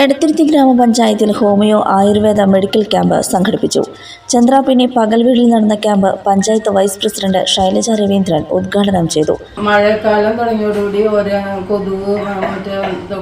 എടത്തിരുത്തി ഗ്രാമപഞ്ചായത്തിൽ homeo Ayurveda medical camp സംഘടിപ്പിച്ചു. ചന്ദ്രാപിന്നി പകൽവീടിൽ നടന്ന camp panchayat vice president Shailaja Raveendran ഉദ്ഘാടനം ചെയ്തു. മഴക്കാലം തുടങ്ങിയോടുകൂടി ഓരോ കൊതുക് മറ്റേ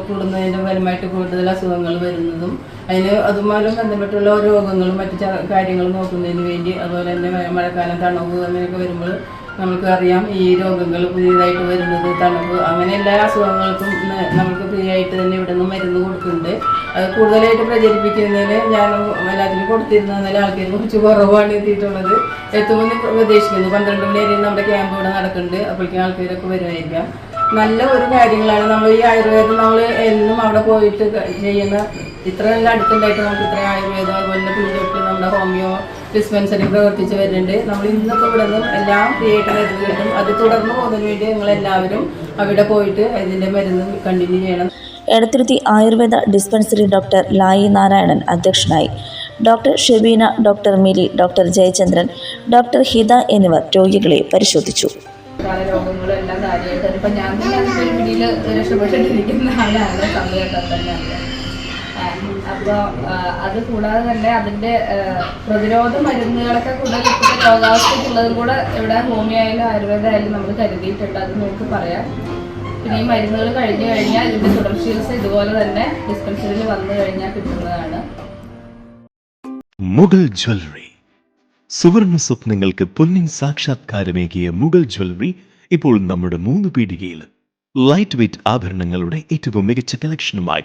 കൂടുന്നതിന്റെ ഫലമായിട്ട് കൂടുതൽ അസുഖങ്ങൾ വരുന്നതും അതിന് അതുമായി ബന്ധപ്പെട്ടുള്ള രോഗങ്ങളും മറ്റു കാര്യങ്ങളും നോക്കുന്നതിന് വേണ്ടി അതുപോലെ തന്നെ മഴക്കാലം തണുപ്പ് അങ്ങനെയൊക്കെ വരുമ്പോൾ നമുക്കറിയാം ഈ രോഗങ്ങൾ പുതിയതായിട്ട് വരുന്നത് തണുപ്പ് അങ്ങനെ എല്ലാ അസുഖങ്ങൾക്കും നമുക്ക് ഫ്രീ ആയിട്ട് തന്നെ ഇവിടെ നിന്ന് മരുന്ന് കൊടുക്കുന്നുണ്ട്. അത് കൂടുതലായിട്ട് പ്രചരിപ്പിക്കുന്നതിന് ഞാൻ എല്ലാത്തിനും കൊടുത്തിരുന്നതിൽ ആൾക്കാർ കുറച്ച് കുറവാണ് എത്തിയിട്ടുള്ളത്. എത്തുമെന്ന് പ്രതീക്ഷിക്കുന്നു. പന്ത്രണ്ട് മണി വരെ നമ്മുടെ ക്യാമ്പ് ഇവിടെ നടക്കുന്നുണ്ട്. അപ്പോഴേക്കും ആൾക്കാരൊക്കെ വരുമായിരിക്കാം. നല്ല ഒരു കാര്യങ്ങളാണ്. നമ്മൾ ഈ ആയുർവേദം നമ്മൾ എന്നും അവിടെ പോയിട്ട് ചെയ്യുന്ന ഇത്ര നല്ല അടുത്തുണ്ടായിട്ട് നമുക്ക് ഇത്ര ആയുർവേദം അതുപോലെ തന്നെ നമ്മുടെ ഹോമിയോ ഡിസ്പെൻസറി പ്രവർത്തിച്ച് വരുന്നുണ്ട്. നമ്മൾ ഇന്നത്തെ ഇവിടെ നിന്നും എല്ലാം ഫ്രീ ആയിട്ട് കിട്ടും അത് തുടർന്ന് പോകുന്നതിന് വേണ്ടി നിങ്ങൾ എല്ലാവരും അവിടെ പോയിട്ട് ഇതിന്റെ മരുന്ന് കണ്ടിന്യൂ ചെയ്യണം. എടത്തിരുത്തി ആയുർവേദ ഡിസ്പെൻസറി ഡോക്ടർ ലായി നാരായണൻ അധ്യക്ഷനായി. Doctor Shebina doctor Mili doctor Jayachandran doctor Hitha എന്നിവർ രോഗികളെ പരിശോധിച്ചു. രോഗങ്ങളെല്ലാം കാര്യമായിട്ട് ഇപ്പം ഞാൻ അതിന്റെ രക്ഷപ്പെട്ടിട്ടിരിക്കുന്ന ആളാണ്. സമയത്തൊക്കെ തന്നെ. അപ്പോൾ അത് കൂടാതെ തന്നെ അതിന്റെ പ്രതിരോധ മരുന്നുകളൊക്കെ കൂടാതെ ഇപ്പോഴത്തെ രോഗാവസ്ഥയ്ക്കുള്ളതും കൂടെ ഇവിടെ ഹോമിയോ ആയാലും ആയുർവേദ ആയാലും നമ്മൾ കരുതിയിട്ടുണ്ട്. അത് നിങ്ങൾക്ക് പറയാം. പിന്നെ ഈ മരുന്നുകൾ കഴിഞ്ഞു കഴിഞ്ഞാൽ ഇതിന്റെ തുടർ ഇതുപോലെ തന്നെ ഡിസ്പെൻസറിയിൽ വന്നു കഴിഞ്ഞാൽ കിട്ടുന്നതാണ്. മുഗൾ ജ്വല്ലറി. സുവർണ സ്വപ്നങ്ങൾക്ക് പൊന്നിൻ സാക്ഷാത്കാരമേകിയ മുഗൾ ജ്വല്ലറി ഇപ്പോൾ നമ്മുടെ മൂന്ന് പീടികയിൽ. ലൈറ്റ് വെയ്റ്റ് ആഭരണങ്ങളുടെ ഏറ്റവും മികച്ച കളക്ഷനുമായി